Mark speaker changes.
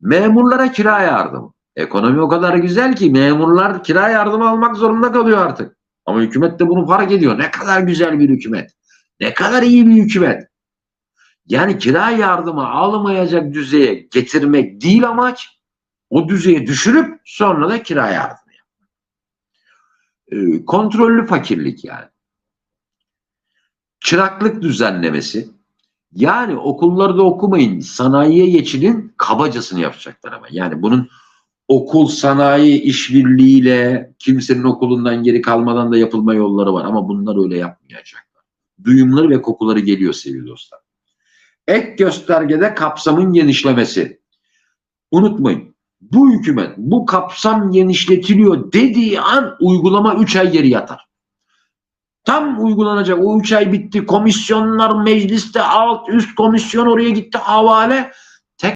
Speaker 1: Memurlara kira yardımı. Ekonomi o kadar güzel ki memurlar kira yardımı almak zorunda kalıyor artık. Ama hükümet de bunu fark ediyor. Ne kadar güzel bir hükümet. Ne kadar iyi bir hükümet. Yani kira yardımı almayacak düzeye getirmek değil amaç. O düzeye düşürüp sonra da kira yardımı. Ee, kontrollü fakirlik yani. Çıraklık düzenlemesi. Yani okullarda okumayın, sanayiye geçinin kabacasını yapacaklar ama. Yani bunun okul sanayi işbirliğiyle kimsenin okulundan geri kalmadan da yapılma yolları var ama bunlar öyle yapmayacaklar. Duyumları ve kokuları geliyor sevgili dostlar. Ek göstergede kapsamın genişlemesi. Unutmayın bu hükümet bu kapsam genişletiliyor dediği an uygulama 3 ay geri yatar. Tam uygulanacak. O 3 ay bitti. Komisyonlar mecliste alt üst komisyon oraya gitti. Havale